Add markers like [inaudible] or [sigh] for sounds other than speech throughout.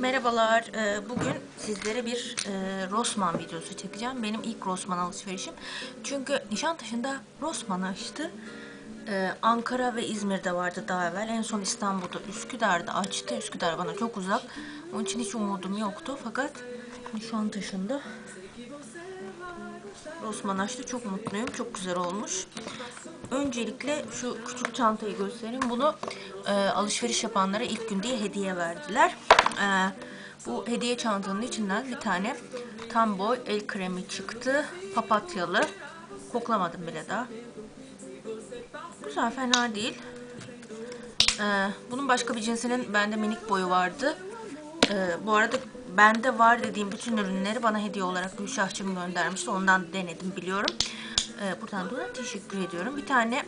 Merhabalar. Ee, Bugün sizlere bir e, Rossmann videosu çekeceğim. Benim ilk Rossmann alışverişim. Çünkü Nişantaşı'nda Rossmann açtı. Ee, Ankara ve İzmir'de vardı daha evvel. En son İstanbul'da Üsküdar'da açtı. Üsküdar bana çok uzak. Onun için hiç umudum yoktu. Fakat Nişantaşı'nda Rossmann açtı. Çok mutluyum. Çok güzel olmuş. Öncelikle şu küçük çantayı göstereyim. Bunu e, alışveriş yapanlara ilk gün diye hediye verdiler. E, bu hediye çantanın içinden bir tane tam boy el kremi çıktı. Papatyalı. Koklamadım bile daha. Güzel fena değil. E, bunun başka bir cinsinin bende minik boyu vardı. E, bu arada bende var dediğim bütün ürünleri bana hediye olarak Gülşahçım göndermişti. Ondan denedim biliyorum. Ee, buradan da teşekkür ediyorum. Bir tane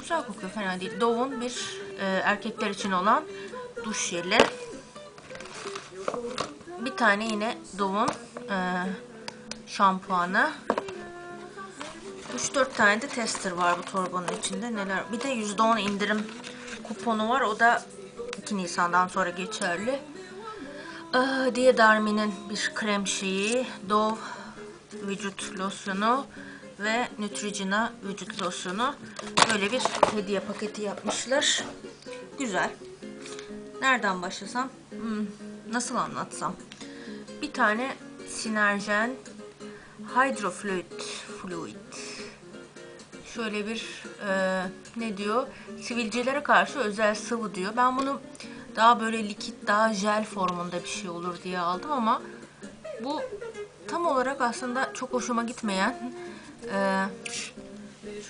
güzel kokuyor fena değil. Dove'un bir e, erkekler için olan duş jeli. Bir tane yine Dove'un e, şampuanı. 3-4 tane de tester var bu torbanın içinde. Neler? Bir de %10 indirim kuponu var. O da 2 Nisan'dan sonra geçerli. Ee, diye Darmi'nin bir krem şeyi. Dove vücut losyonu ve Neutrogena vücut losyonu. Böyle bir hediye paketi yapmışlar. Güzel. Nereden başlasam? Hmm, nasıl anlatsam? Bir tane Sinerjen Hydrofluid Fluid. Şöyle bir e, ne diyor? Sivilcelere karşı özel sıvı diyor. Ben bunu daha böyle likit, daha jel formunda bir şey olur diye aldım ama bu tam olarak aslında çok hoşuma gitmeyen e,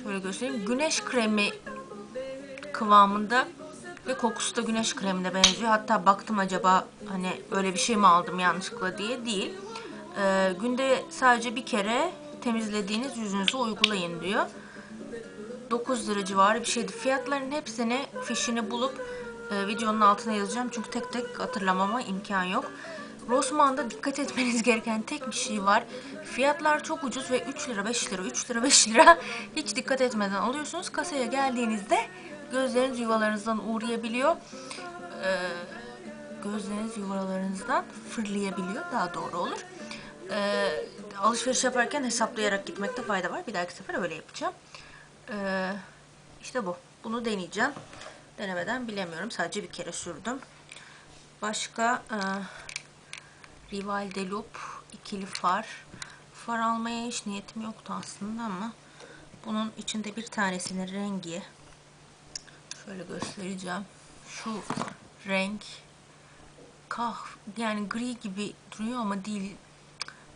şöyle göstereyim güneş kremi kıvamında ve kokusu da güneş kremine benziyor. Hatta baktım acaba hani öyle bir şey mi aldım yanlışlıkla diye değil. E, günde sadece bir kere temizlediğiniz yüzünüzü uygulayın diyor. 9 lira civarı bir şeydi. Fiyatların hepsini fişini bulup e, videonun altına yazacağım. Çünkü tek tek hatırlamama imkan yok. Rossmann'da dikkat etmeniz gereken tek bir şey var. Fiyatlar çok ucuz ve 3 lira 5 lira 3 lira 5 lira [laughs] hiç dikkat etmeden alıyorsunuz. Kasaya geldiğinizde gözleriniz yuvalarınızdan uğrayabiliyor. Ee, gözleriniz yuvalarınızdan fırlayabiliyor daha doğru olur. Ee, alışveriş yaparken hesaplayarak gitmekte fayda var. Bir dahaki sefer öyle yapacağım. Ee, işte bu. Bunu deneyeceğim. Denemeden bilemiyorum. Sadece bir kere sürdüm. Başka e, Rival de Loop ikili far. Far almaya hiç niyetim yoktu aslında ama bunun içinde bir tanesinin rengi şöyle göstereceğim. Şu renk kah yani gri gibi duruyor ama değil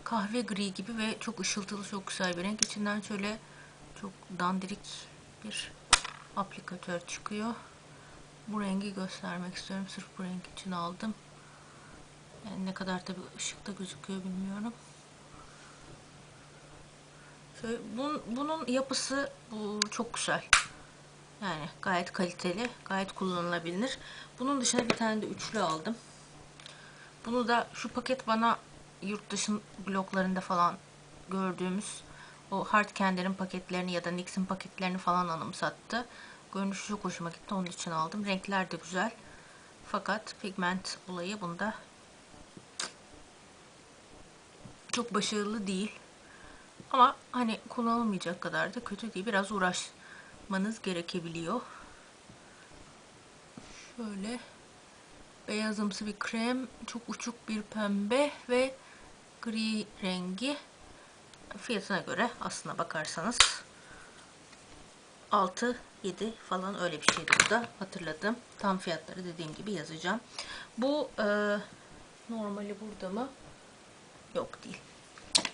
kahve gri gibi ve çok ışıltılı çok güzel bir renk. İçinden şöyle çok dandirik bir aplikatör çıkıyor. Bu rengi göstermek istiyorum. Sırf bu renk için aldım. Yani ne kadar tabi ışıkta gözüküyor bilmiyorum. Şöyle, bunun, bunun yapısı bu çok güzel. Yani gayet kaliteli, gayet kullanılabilir. Bunun dışında bir tane de üçlü aldım. Bunu da şu paket bana yurt dışı bloklarında falan gördüğümüz o Hard Candy'lerin paketlerini ya da NYX'in paketlerini falan anımsattı. Görünüşü çok hoşuma gitti. Onun için aldım. Renkler de güzel. Fakat pigment olayı bunda çok başarılı değil. Ama hani kullanılmayacak kadar da kötü değil. Biraz uğraşmanız gerekebiliyor. Şöyle beyazımsı bir krem, çok uçuk bir pembe ve gri rengi. Fiyatına göre aslına bakarsanız 6 7 falan öyle bir şeydi bu da hatırladım. Tam fiyatları dediğim gibi yazacağım. Bu e, normali burada mı? Yok değil.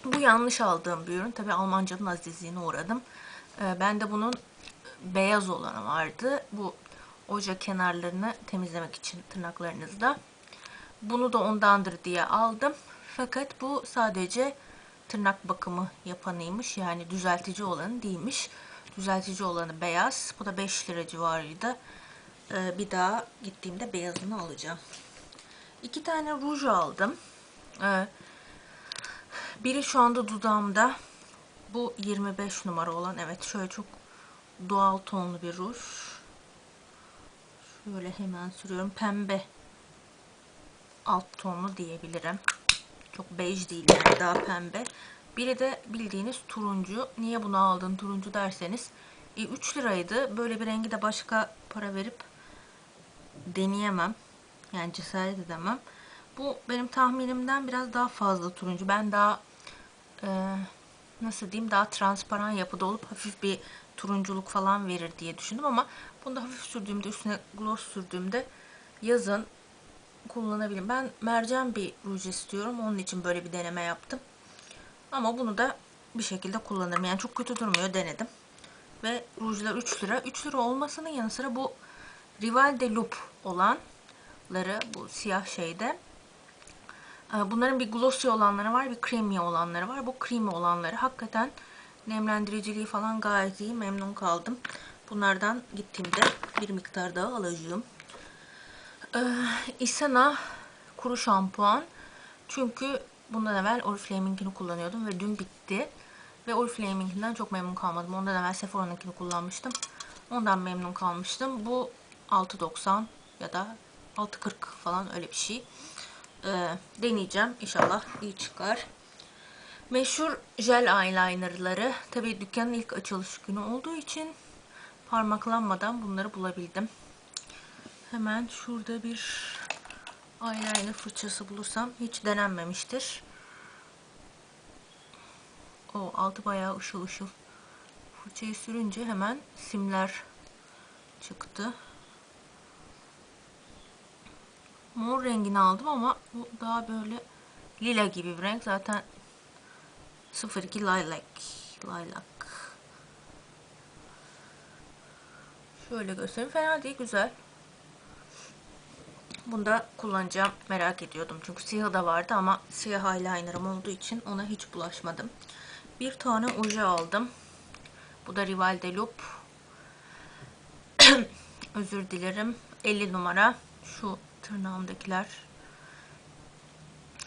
Bu yanlış aldığım bir ürün. Tabi Almancanın azizliğine uğradım. E, ben de bunun beyaz olanı vardı. Bu oje kenarlarını temizlemek için tırnaklarınızda. Bunu da ondandır diye aldım. Fakat bu sadece tırnak bakımı yapanıymış. Yani düzeltici olanı değilmiş. Düzeltici olanı beyaz. Bu da 5 lira civarıydı. Ee, bir daha gittiğimde beyazını alacağım. İki tane ruj aldım. Ee, biri şu anda dudağımda. Bu 25 numara olan. Evet şöyle çok doğal tonlu bir ruj. Şöyle hemen sürüyorum. Pembe alt tonlu diyebilirim. Çok bej değil yani daha pembe. Biri de bildiğiniz turuncu. Niye bunu aldın turuncu derseniz. E, 3 liraydı. Böyle bir rengi de başka para verip deneyemem. Yani cesaret edemem. Bu benim tahminimden biraz daha fazla turuncu. Ben daha e, nasıl diyeyim daha transparan yapıda olup hafif bir turunculuk falan verir diye düşündüm ama bunu da hafif sürdüğümde üstüne gloss sürdüğümde yazın kullanabilirim. Ben mercan bir ruj istiyorum. Onun için böyle bir deneme yaptım. Ama bunu da bir şekilde kullanırım. Yani çok kötü durmuyor. Denedim. Ve rujlar 3 lira. 3 lira olmasının yanı sıra bu Rival de Loop olanları bu siyah şeyde. Ee, bunların bir glossy olanları var, bir creamy olanları var. Bu creamy olanları hakikaten nemlendiriciliği falan gayet iyi. Memnun kaldım. Bunlardan gittiğimde bir miktar daha alacağım. Ee, Isana kuru şampuan. Çünkü bundan evvel Oriflame'inkini kullanıyordum ve dün bitti. Ve Oriflame'inkinden çok memnun kalmadım. Ondan evvel Sephora'nınkini kullanmıştım. Ondan memnun kalmıştım. Bu 6.90 ya da 6.40 falan öyle bir şey. Ee, deneyeceğim. İnşallah iyi çıkar. Meşhur jel eyelinerları. Tabii dükkanın ilk açılış günü olduğu için parmaklanmadan bunları bulabildim. Hemen şurada bir eyeliner fırçası bulursam hiç denenmemiştir. O altı bayağı ışıl ışıl. Fırçayı sürünce hemen simler çıktı. Mor rengini aldım ama bu daha böyle lila gibi bir renk. Zaten 02 lilac. Lilac. Şöyle göstereyim. Fena değil. Güzel. Bunu da kullanacağım. Merak ediyordum. Çünkü siyah da vardı ama siyah eyelinerım olduğu için ona hiç bulaşmadım. Bir tane oje aldım. Bu da Rival de Loop. [clears throat] Özür dilerim. 50 numara. Şu tırnağımdakiler.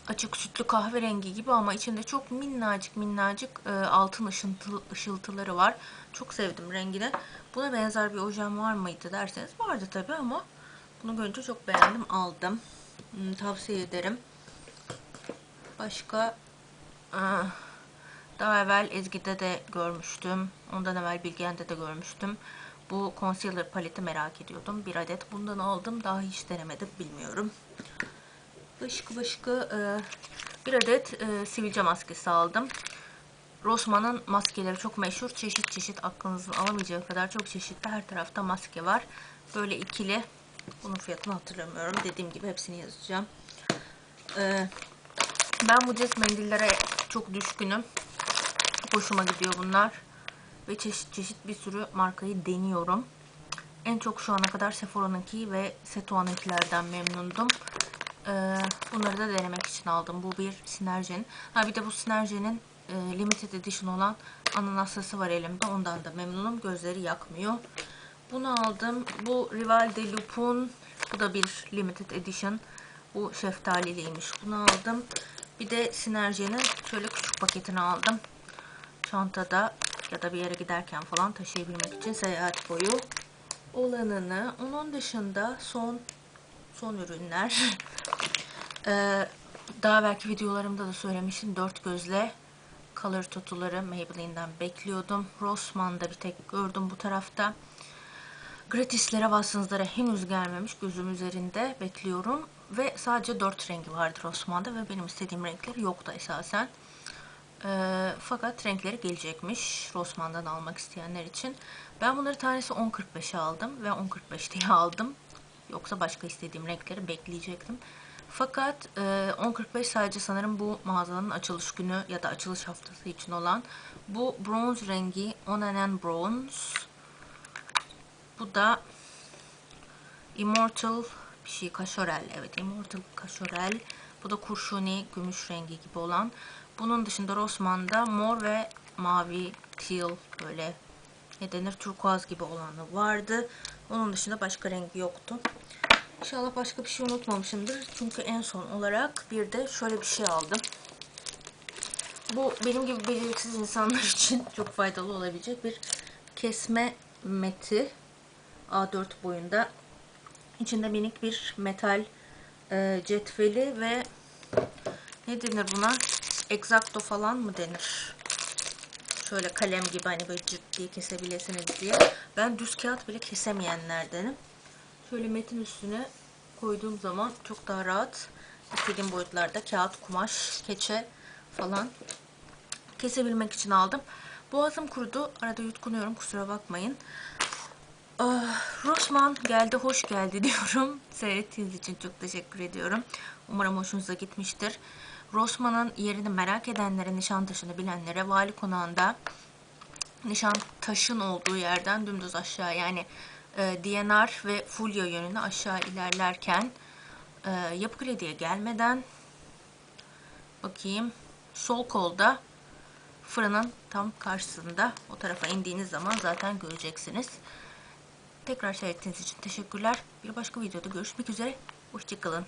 Açık sütlü kahverengi gibi ama içinde çok minnacık minnacık e, altın ışıltı, ışıltıları var. Çok sevdim rengini. Buna benzer bir ojem var mıydı derseniz vardı tabi ama bunu görünce çok beğendim aldım. Hmm, tavsiye ederim. Başka daha evvel Ezgi'de de görmüştüm. Ondan evvel Bilgen'de de görmüştüm. Bu concealer paleti merak ediyordum. Bir adet bundan aldım. Daha hiç denemedim. Bilmiyorum. Başka başka e, bir adet e, sivilce maskesi aldım. Rossmann'ın maskeleri çok meşhur. Çeşit çeşit aklınızın alamayacağı kadar çok çeşitli. Her tarafta maske var. Böyle ikili. Bunun fiyatını hatırlamıyorum. Dediğim gibi hepsini yazacağım. E, ben bu cilt mendillere çok düşkünüm. Hoşuma gidiyor bunlar. Ve çeşit çeşit bir sürü markayı deniyorum. En çok şu ana kadar Sephora'nınki ve Setua'nınkilerden memnundum. Ee, bunları da denemek için aldım. Bu bir Sinerji'nin. Ha bir de bu Sinerji'nin e, limited edition olan ananaslısı var elimde. Ondan da memnunum. Gözleri yakmıyor. Bunu aldım. Bu Rival de Loop'un bu da bir limited edition. Bu şeftaliliymiş. Bunu aldım. Bir de Sinerji'nin şöyle küçük paketini aldım. Çantada ya da bir yere giderken falan taşıyabilmek için seyahat boyu olanını. Onun dışında son son ürünler. [laughs] ee, daha belki videolarımda da söylemiştim. Dört gözle color tutuları Maybelline'den bekliyordum. Rossmann'da bir tek gördüm bu tarafta. Gratislere, Watsons'lara henüz gelmemiş. Gözüm üzerinde bekliyorum. Ve sadece dört rengi vardı Rossmann'da ve benim istediğim renkler yoktu esasen. E, fakat renkleri gelecekmiş Rossmann'dan almak isteyenler için. Ben bunları tanesi 10.45'e aldım ve 10.45 diye [laughs] aldım. Yoksa başka istediğim renkleri bekleyecektim. Fakat e, 10.45 sadece sanırım bu mağazanın açılış günü ya da açılış haftası için olan bu bronze rengi On and Bronze. Bu da Immortal bir şey kaşorel. Evet Immortal kaşorel. Bu da kurşuni gümüş rengi gibi olan. Bunun dışında Rossmann'da mor ve mavi, teal böyle ne denir turkuaz gibi olanı vardı. Onun dışında başka rengi yoktu. İnşallah başka bir şey unutmamışımdır. Çünkü en son olarak bir de şöyle bir şey aldım. Bu benim gibi beceriksiz insanlar [laughs] için çok faydalı olabilecek bir kesme meti A4 boyunda. İçinde minik bir metal e, cetveli ve ne denir buna? Exacto falan mı denir? Şöyle kalem gibi hani böyle cırt diye kesebilirsiniz diye. Ben düz kağıt bile kesemeyenlerdenim. Şöyle metin üstüne koyduğum zaman çok daha rahat istediğim boyutlarda kağıt, kumaş, keçe falan kesebilmek için aldım. Boğazım kurudu. Arada yutkunuyorum. Kusura bakmayın. Ah, Rossmann geldi, hoş geldi [laughs] diyorum. Seyrettiğiniz için çok teşekkür ediyorum. Umarım hoşunuza gitmiştir. Rossmann'ın yerini merak edenlere, Nişantaşı'nı bilenlere Vali Konağı'nda Nişantaşı'nın olduğu yerden dümdüz aşağı yani e, DNR ve Fulya yönüne aşağı ilerlerken e, Yapı Kredi'ye gelmeden bakayım sol kolda fırının tam karşısında o tarafa indiğiniz zaman zaten göreceksiniz. Tekrar seyrettiğiniz için teşekkürler. Bir başka videoda görüşmek üzere. Hoşçakalın.